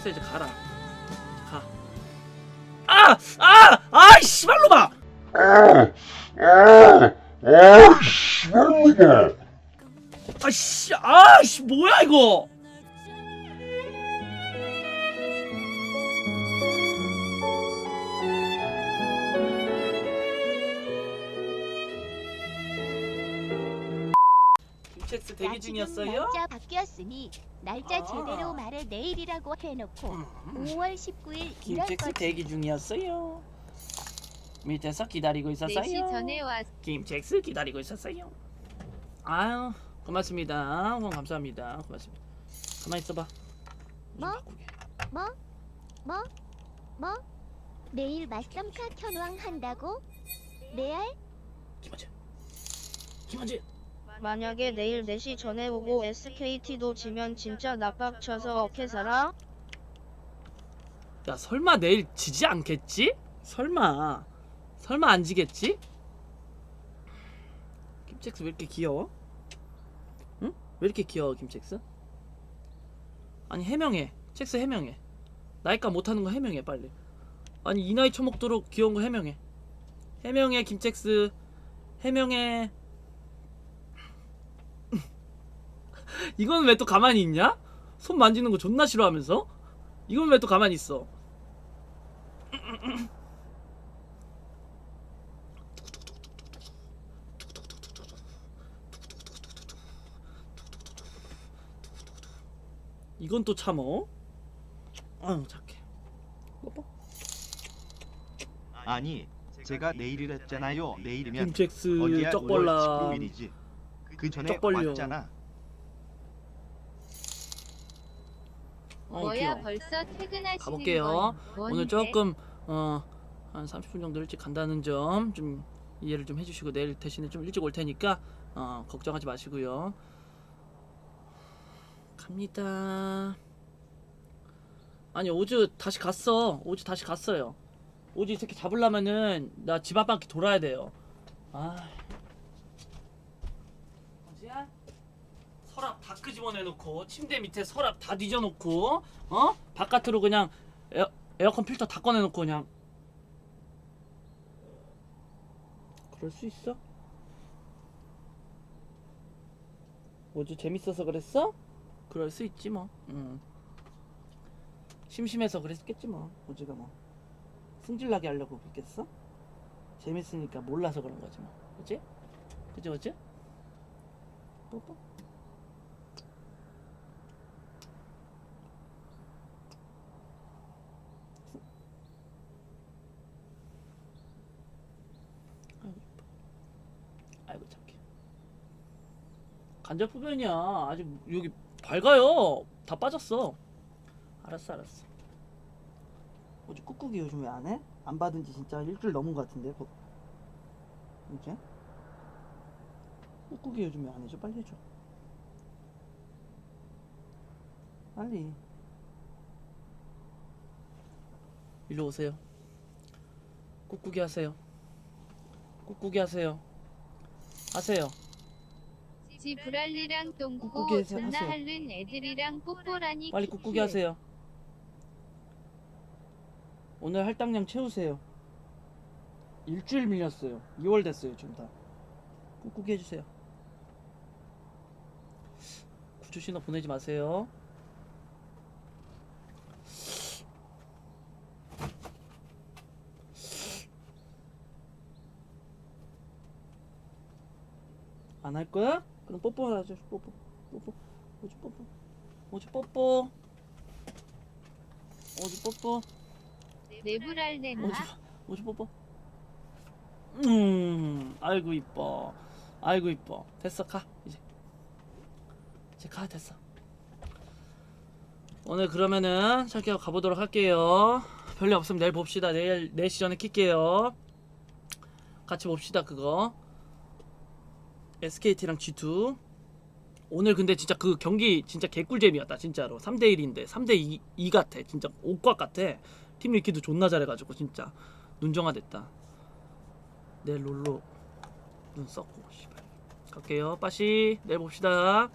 텍스 이제 가라. 가. 아! 아! 아! 씨발로 봐! 아씨, 아씨, 뭐야 이거? 텍스 대기 지금 중이었어요? 날짜 바뀌었으니 날짜 아. 제대로 말해 내일이라고 해놓고 5월 19일 이럴 거지. 대기 중이었어요. 밑에서 기다리고 있었어요. 4시 전에 왔 김잭스 기다리고 있었어요. 아유 고맙습니다. 후원 감사합니다. 고맙습니다. 가만히 있어봐. 좀 뭐? 바꾸게. 뭐? 뭐? 뭐? 내일 맞썸카 현황 한다고? 레알? 김원재. 김원재. 만약에 내일 4시 전에 오고 SKT도 지면 진짜 나빡쳐서 어케 살아? 야 설마 내일 지지 않겠지? 설마. 설마 안 지겠지? 김잭스 왜 이렇게 귀여워? 응? 왜 이렇게 귀여워 김잭스? 아니 해명해. 잭스 해명해. 나이가 못하는 거 해명해 빨리. 아니 이 나이 처먹도록 귀여운 거 해명해. 해명해 김잭스. 해명해. 이건 왜 또 가만히 있냐? 손 만지는 거 존나 싫어하면서? 이건 왜 또 가만히 있어? 이건 또 참어? 아유 착해. 뽀뽀. 아니 제가 내일이랬잖아요. 내일이면 어디야? 5월 쪽벌라. 19일이지. 그 전에. 왔잖아. 어, 뭐야 귀여워. 벌써 퇴근하시는 가볼게요. 건 뭔데? 오늘 조금 어, 한 30분 정도 일찍 간다는 점 좀 이해를 좀 해주시고 내일 대신에 좀 일찍 올 테니까 어, 걱정하지 마시고요. 갑니다. 아니 오즈 다시 갔어. 오즈 다시 갔어요. 오즈 이 새끼 잡으려면은 나 집 앞 바퀴 돌아야 돼요. 아. 오즈야? 서랍 다 끄집어내놓고 침대 밑에 서랍 다 뒤져놓고 어 바깥으로 그냥 에어, 에어컨 필터 다 꺼내놓고 그냥 그럴 수 있어? 뭐지 재밌어서 그랬어? 그럴 수 있지 뭐. 응. 심심해서 그랬겠지 뭐. 오지가 뭐. 승질나게 하려고 그랬겠어? 재밌으니까 몰라서 그런 거지 뭐. 그지? 그지 그지? 뽀뽀. 아이고 착해. 간접 흡연이야. 아직 여기 밝아요. 다 빠졌어. 알았어, 알았어. 어제 꾹꾹이 요즘 왜 안 해? 안 받은 지 진짜 일주일 넘은 것 같은데. 뭐. 이제? 꾹꾹이 요즘 왜 안 해줘? 빨리 해줘. 빨리. 일로 오세요. 꾹꾹이 하세요. 꾹꾹이 하세요. 하세요. 똥구고 꾹꾹이 해서 존나 하세요. 할른 애들이랑 뽀뽀라니 빨리. 꾹꾹이 하세요. 오늘 할당량 채우세요. 일주일 밀렸어요. 2월 됐어요, 지금 다. 꾹꾹이 해주세요. 구주 신호 보내지 마세요. 안 할 거야? 그럼 뽀뽀 하자. 뽀뽀. 뽀뽀. 오지 뽀뽀. 오지 뽀뽀. 오지 뽀뽀. 내 브랄렌나 오지 오지 뽀뽀. 음, 아이고 이뻐. 아이고 이뻐. 됐어 가 이제. 이제 가 됐어. 오늘 그러면은 저기 가보도록 할게요. 별일 없으면 내일 봅시다. 내일 4시 전에 킬게요. 같이 봅시다 그거. SKT랑 G2. 오늘 근데 진짜 그 경기 진짜 개꿀잼이었다 진짜로. 3대1인데 3대2 2 같아. 진짜 옥과 같아. 팀 읽기도 존나 잘해가지고 진짜 눈정화 됐다. 내일 롤로 눈 썼고 씨발. 갈게요. 빠시 내일 봅시다